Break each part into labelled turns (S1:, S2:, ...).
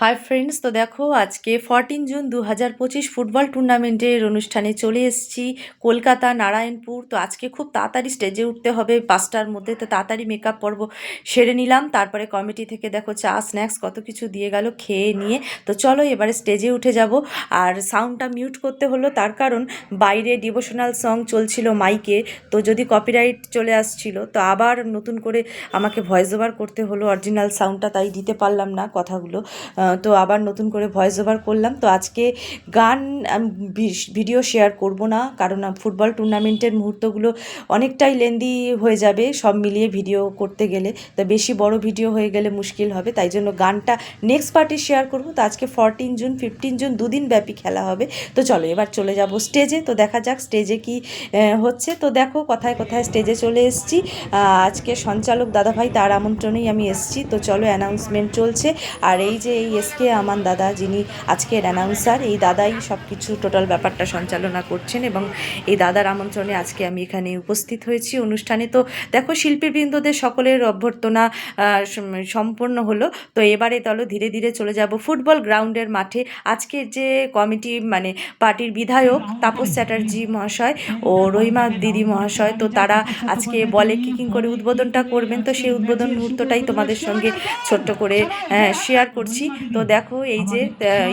S1: Hi friends তো দেখো আজকে ফরটিন জুন দু হাজার পঁচিশ ফুটবল টুর্নামেন্টের অনুষ্ঠানে চলে এসেছি কলকাতা, নারায়ণপুর। তো আজকে খুব তাড়াতাড়ি স্টেজে উঠতে হবে, পাঁচটার মধ্যে। তো তাড়াতাড়ি মেকআপ পর্ব, সেরে নিলাম। তারপরে কমিটি থেকে দেখো চা স্ন্যাক্স কত কিছু দিয়ে গেল খেয়ে নিয়ে। তো চলো এবারে স্টেজে উঠে যাব। আর সাউন্ডটা মিউট করতে হলো, তার কারণ বাইরে ডিভোশনাল সং চলছিল মাইকে তো যদি কপিরাইট চলে আসছিল, তো আবার নতুন করে আমাকে ভয়েস ওভার করতে হলো। অরিজিনাল সাউন্ডটা তাই দিতে পারলাম না কথাগুলো। তো আবার নতুন করে ভয়েস ওভার করলাম। তো আজকে গান ভিডিও শেয়ার করব না, কারণ ফুটবল টুর্নামেন্টের মুহূর্তগুলো অনেকটাই লেন্দি হয়ে যাবে, সব মিলিয়ে ভিডিও করতে গেলে। তো বেশি বড় ভিডিও হয়ে গেলে মুশকিল হবে, তাই জন্য গানটা নেক্সট পার্টি শেয়ার করব। তো আজকে ফরটিন জুন ফিফটিন জুন দুদিন ব্যাপী খেলা হবে। তো চলো এবার চলে যাব স্টেজে তো দেখা যাক স্টেজে কি হচ্ছে। তো দেখো কোথায় কোথায় স্টেজে চলে এসেছি। আজকে সঞ্চালক দাদাভাই তার আমন্ত্রণেই আমি এসেছি। তো চলো অ্যানাউন্সমেন্ট চলছে। আর এই যে এই এসকে আমান দাদা যিনি আজকের অ্যানাউন্সার এই দাদাই সব কিছু টোটাল ব্যাপারটা সঞ্চালনা করছেন এবং এই দাদার আমন্ত্রণে আজকে আমি এখানে উপস্থিত হয়েছি অনুষ্ঠানে। তো দেখো শিল্পীবৃন্দদের সকলের অভ্যর্থনা আহ, সম- সম্পন্ন হলো। তো এবারে চলো ধীরে ধীরে চলে যাব ফুটবল গ্রাউন্ডের মাঠে। আজকের যে কমিটি মানে পার্টির বিধায়ক তাপস চ্যাটার্জি মহাশয় ও রহিমা দিদি মহাশয় তো তারা আজকে বলে কিকিং করে উদ্বোধনটা করবেন। তো সেই উদ্বোধন মুহূর্তটাই তোমাদের সঙ্গে ছোট্ট করে শেয়ার করছি। তো দেখো, এই যে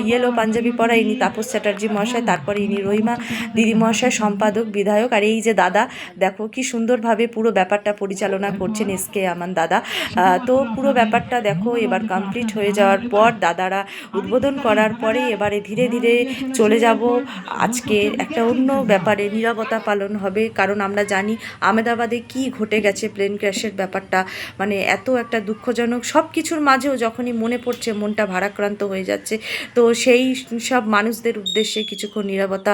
S1: ইয়েলো পাঞ্জাবি পরা ইনি তাপস চ্যাটার্জি মহাশয়, তারপরে ইনি রহিমা দিদি মহাশয়, সম্পাদক, বিধায়ক, আর এই যে দাদা, দেখো কি সুন্দরভাবে পুরো ব্যাপারটা পরিচালনা করছেন এসকে আমান দাদা। তো পুরো ব্যাপারটা দেখো, এবার কমপ্লিট হয়ে যাওয়ার পর দাদারা উদ্বোধন করার পরে এবারে ধীরে ধীরে চলে যাব। আজকে একটা অন্য ব্যাপারে নিরাপত্তা পালন হবে, কারণ আমরা জানি আহমেদাবাদে কি ঘটে গেছে প্লেন ক্র্যাশের ব্যাপারটা। মানে এত একটা দুঃখজনক সব কিছুর মাঝেও যখনই মনে পড়ছে মনটা ভারাক্রান্ত হয়ে যাচ্ছে। তো সেই সব মানুষদের উদ্দেশ্যে কিছুক্ষণ নিরাপত্তা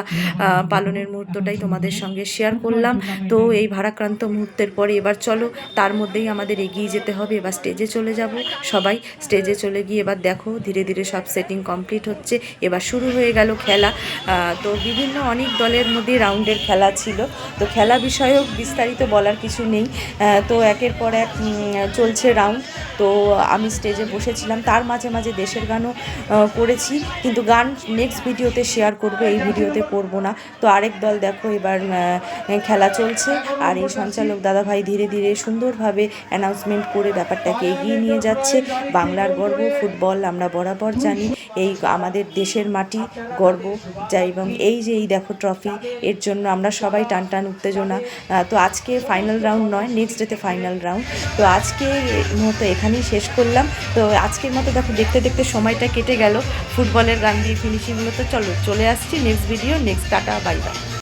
S1: পালনের মুহূর্তটাই তোমাদের সঙ্গে শেয়ার করলাম। তো এই ভারাক্রান্ত মুহূর্তের পরে এবার চলো, তার মধ্যেই আমাদের এগিয়ে যেতে হবে। এবার স্টেজে চলে যাব। সবাই স্টেজে চলে গিয়ে এবার দেখো, ধীরে ধীরে সব সেটিং কমপ্লিট হচ্ছে। এবার শুরু হয়ে গেল খেলা। তো বিভিন্ন অনেক দলের মধ্যে রাউন্ডের খেলা ছিল। তো খেলা বিষয়ক বিস্তারিত বলার কিছু নেই। তো একের পর এক চলছে রাউন্ড তো আমি স্টেজে বসেছিলাম। তার মাঝে মাঝে দেশের গানও করেছি। কিন্তু গান নেক্সট ভিডিওতে শেয়ার করব, এই ভিডিওতে করব না। তো আরেক দল দেখো, এবার খেলা চলছে। আর এই সঞ্চালক দাদাভাই ধীরে ধীরে সুন্দরভাবে অ্যানাউন্সমেন্ট করে ব্যাপারটাকে এগিয়ে নিয়ে যাচ্ছে। বাংলার গর্ব, ফুটবল আমরা বরাবর জানি। এই আমাদের দেশের মাটি গর্ব যা এবং এই যে এই দেখো ট্রফি এর জন্য আমরা সবাই টান টান উত্তেজনা। তো আজকে ফাইনাল রাউন্ড নয় নেক্সট ডেতে ফাইনাল রাউন্ড তো আজকে মতো এখানেই শেষ করলাম। তো আজকের মতো দেখো, দেখতে দেখতে সময়টা কেটে গেল। ফুটবলের গান দিয়ে ফিনিশিংগুলো তো চলো, চলে আসছি next video next tata bye bye